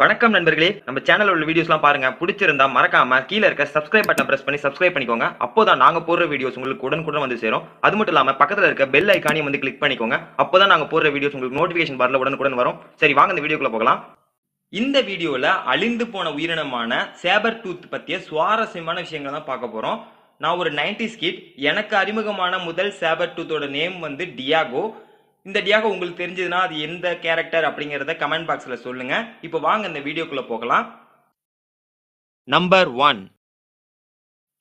வணக்கம் நண்பர்களே. நம்ம சேனல் உள்ள வீடியோஸ்லாம் பாருங்க. பிடிச்சிருந்தா மறக்காம கீழே இருக்க சப்ஸ்கிரைப் பட்டன் பிரஸ் பண்ணி சப்ஸ்கிரைப் பண்ணிக்கோங்க. அப்போதான் நாங்க போடுற வீடியோஸ் உங்களுக்கு உடனுக்குடன் வந்து சேரும். அது மட்டும் இல்லாம பக்கத்துல இருக்க பெல் ஐக்கானையும் வந்து கிளிக் பண்ணிக்கோங்க. அப்போதான் நாங்க போடுற வீடியோஸ் உங்களுக்கு நோட்டிபிகேஷன் பார்ல உடனுக்குடன் வரும். சரி வாங்க இந்த வீடியோக்குள்ள போகலாம். இந்த வீடியோல அழிந்து போன உயிரினமான சேபர் டூத் பத்திய சுவாரஸ்யமான விஷயங்களை தான் பார்க்க போறோம். நான் ஒரு 90s கிட் எனக்கு அறிமுகமான முதல் சேபர் டூத்தோட நேம் வந்து டியாகோ இந்த டியாக உங்களுக்கு தெரிஞ்சதுன்னா அது எந்த கேரக்டர் அப்படிங்கறத கமெண்ட் பாக்ஸ்ல சொல்லுங்க. இப்போ வாங்க இந்த வீடியோக்குள்ள போகலாம். நம்பர் ஒன்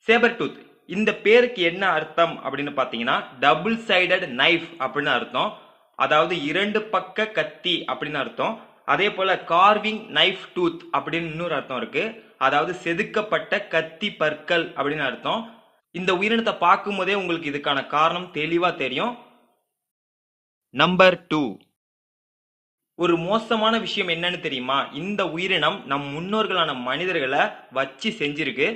சேபர் டூத் இந்த பேருக்கு என்ன அர்த்தம் அப்படின்னு பார்த்தீங்கன்னா டபுள் சைடட் நைஃப் அப்படின்னு அர்த்தம். அதாவது இரண்டு பக்க கத்தி அப்படின்னு அர்த்தம். அதே போல கார்விங் நைஃப் டூத் அப்படின்னு இன்னொரு அர்த்தம் இருக்கு. அதாவது செதுக்கப்பட்ட கத்தி பற்கள் அப்படின்னு அர்த்தம். இந்த உயிரினத்தை பார்க்கும் போதே உங்களுக்கு இதுக்கான காரணம் தெளிவா தெரியும். நம்பர் டூ ஒரு மோசமான விஷயம் என்னன்னு தெரியுமா? இந்த உயிரினம் நம் முன்னோர்களான மனிதர்களை வச்சு செஞ்சிருக்கு.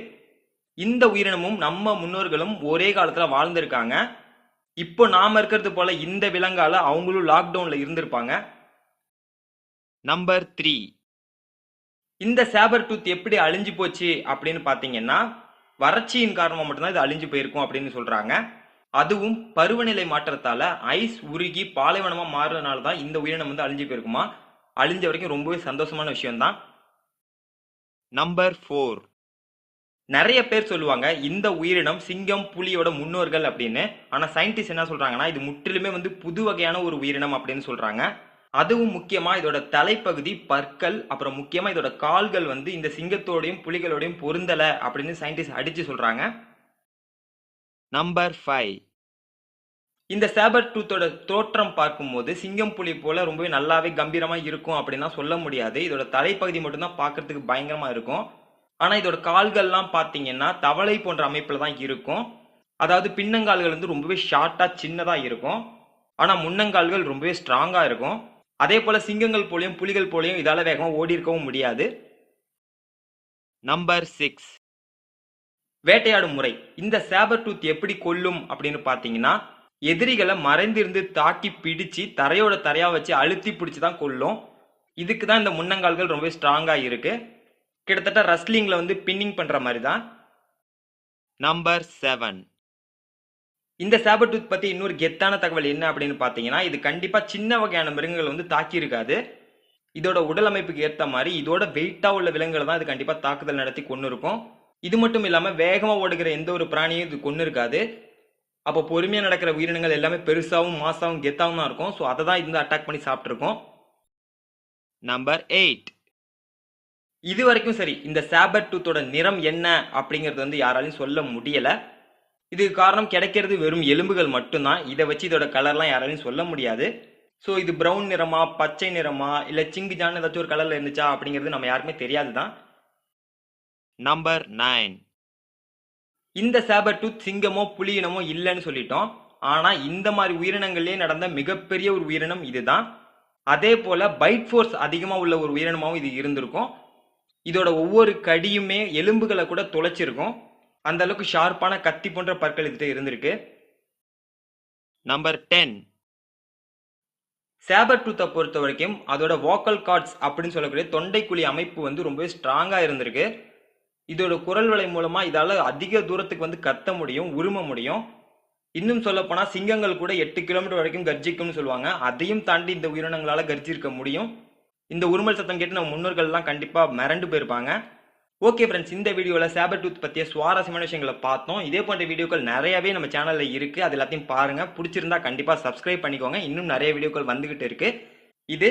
இந்த உயிரினமும் நம்ம முன்னோர்களும் ஒரே காலத்துல வாழ்ந்திருக்காங்க. இப்போ நாம இருக்கிறது போல இந்த விலங்கால அவங்களும் லாக்டவுன்ல இருந்திருப்பாங்க. நம்பர் த்ரீ இந்த சேபர் டூத் எப்படி அழிஞ்சு போச்சு அப்படின்னு பாத்தீங்கன்னா வறட்சியின் காரணமாக மட்டும்தான் இது அழிஞ்சு போயிருக்கும் அப்படின்னு சொல்றாங்க. அதுவும் பருவநிலை மாற்றத்தால ஐஸ் உருகி பாலைவனமா மாறுறதுனால தான் இந்த உயிரினம் வந்து அழிஞ்சு போயிருக்குமா? அழிஞ்ச வரைக்கும் ரொம்பவே சந்தோஷமான விஷயம்தான். நம்பர் ஃபோர் நிறைய பேர் சொல்லுவாங்க இந்த உயிரினம் சிங்கம் புலியோட முன்னோர்கள் அப்படின்னு. ஆனா சயின்டிஸ்ட் என்ன சொல்றாங்கன்னா இது முற்றிலுமே வந்து புது வகையான ஒரு உயிரினம் அப்படின்னு சொல்றாங்க. அதுவும் முக்கியமா இதோட தலைப்பகுதி பற்கள் அப்புறம் முக்கியமா இதோட கால்கள் வந்து இந்த சிங்கத்தோடையும் புலிகளோடையும் பொருந்தல அப்படின்னு சயின்டிஸ்ட் அடிச்சு சொல்றாங்க. நம்பர் ஃபைவ் இந்த சேபர் டூத்தோட தோற்றம் பார்க்கும்போது சிங்கம் புலி போல ரொம்பவே நல்லாவே கம்பீரமா இருக்கும் அப்படின்னா சொல்ல முடியாது. இதோட தலைப்பகுதி மட்டும்தான் பார்க்கிறதுக்கு பயங்கரமா இருக்கும். ஆனா இதோட கால்கள்லாம் பார்த்தீங்கன்னா தவளை போன்ற அமைப்புல தான் இருக்கும். அதாவது பின்னங்கால்கள் வந்து ரொம்பவே ஷார்ட்டா சின்னதா இருக்கும். ஆனா முன்னங்கால்கள் ரொம்பவே ஸ்ட்ராங்கா இருக்கும். அதே போல சிங்கங்கள் போலயும் புலிகள் போலயும் இதால வேகமா ஓடி இருக்கவும் முடியாது. நம்பர் சிக்ஸ் வேட்டையாடும் முறை. இந்த சேபர் டூத் எப்படி கொல்லும் அப்படின்னு பார்த்தீங்கன்னா எதிரிகளை மறைந்திருந்து தாக்கி பிடிச்சு தரையோட தரையா வச்சு அழுத்தி பிடிச்சி தான் கொல்லும். இதுக்கு தான் இந்த முன்னங்கால்கள் ரொம்ப ஸ்ட்ராங்கா இருக்கு. கிட்டத்தட்ட ரஸ்லிங்ல வந்து பின்னிங் பண்ற மாதிரி தான். நம்பர் செவன் இந்த சேபர் டூத் பத்தி இன்னொரு கெத்தான தகவல் என்ன அப்படின்னு பார்த்தீங்கன்னா இது கண்டிப்பா சின்ன வகையான மிருகங்கள் வந்து தாக்கி இருக்காது இதோட உடல் அமைப்புக்கு ஏற்ற மாதிரி இதோட வெயிட்டா உள்ள விலங்குகளை தான் இது கண்டிப்பா தாக்குதல் நடத்தி கொண்டு இருக்கும் இது மட்டும் இல்லாமல் வேகமாக ஓடுகிற எந்த ஒரு பிராணியும் இது கொண்டு இருக்காது. அப்போ பொறுமையாக நடக்கிற உயிரினங்கள் எல்லாமே பெருசாகவும் மாசாவும் கெத்தாகவும் தான் இருக்கும். ஸோ அதை தான் இந்த அட்டாக் பண்ணி சாப்பிட்ருக்கோம் நம்பர் எயிட் இது வரைக்கும் சரி இந்த சேபர் டூத்தோட நிறம் என்ன அப்படிங்கிறது வந்து யாராலையும் சொல்ல முடியலை. இதுக்கு காரணம் கிடைக்கிறது வெறும் எலும்புகள் மட்டும்தான். இதை வச்சு இதோட கலர்லாம் யாராலையும் சொல்ல முடியாது. ஸோ இது ப்ரௌன் நிறமா பச்சை நிறமா இல்லை சிங்கிஜான் ஏதாச்சும் ஒரு கலரில் இருந்துச்சா அப்படிங்கிறது நம்ம யாருக்குமே தெரியாது தான் நம்பர் நைன் இந்த சேபர் டூத் சிங்கமோ புலியினமோ இல்லைன்னு சொல்லிட்டோம். ஆனா இந்த மாதிரி உயிரினங்கள்லயே நடந்த மிகப்பெரிய ஒரு உயிரினம் இதுதான். அதே போல பைட் ஃபோர்ஸ் அதிகமா உள்ள ஒரு உயிரினமாவும் இது இருந்திருக்கும். இதோட ஒவ்வொரு கடியுமே எலும்புகளை கூட துளைச்சிருக்கும் அந்த அளவுக்கு ஷார்ப்பான கத்தி போன்ற பற்கள் இதுகிட்ட இருந்திருக்கு. நம்பர் டென் சேபர் டூத்தை பொறுத்த வரைக்கும் அதோட வோக்கல் கார்ட்ஸ் அப்படின்னு சொல்லக்கூடிய தொண்டைக்குழி அமைப்பு வந்து ரொம்பவே ஸ்ட்ராங்கா இருந்திருக்கு. இதோட குரல் வலை மூலமா இதால அதிக தூரத்துக்கு வந்து கத்த முடியும் உரும முடியும். இன்னும் சொல்ல போனா சிங்கங்கள் கூட எட்டு கிலோமீட்டர் வரைக்கும் கர்ஜிக்கும்னு சொல்லுவாங்க. அதையும் தாண்டி இந்த உயிரினங்களால கர்ஜிருக்க முடியும். இந்த உருமல் சத்தம் கேட்டு நம்ம முன்னோர்கள்லாம் கண்டிப்பா மிரண்டு போயிருப்பாங்க. ஓகே ஃப்ரெண்ட்ஸ் இந்த வீடியோவில் சேபர் டூத் பற்றிய சுவாரஸ்யமான விஷயங்களை பார்த்தோம். இதே போன்ற வீடியோக்கள் நிறையவே நம்ம சேனலில் இருக்குது அது எல்லாத்தையும் பாருங்கள் பிடிச்சிருந்தா கண்டிப்பாக சப்ஸ்கிரைப் பண்ணிக்கோங்க. இன்னும் நிறைய வீடியோக்கள் வந்துகிட்டு இருக்குது இது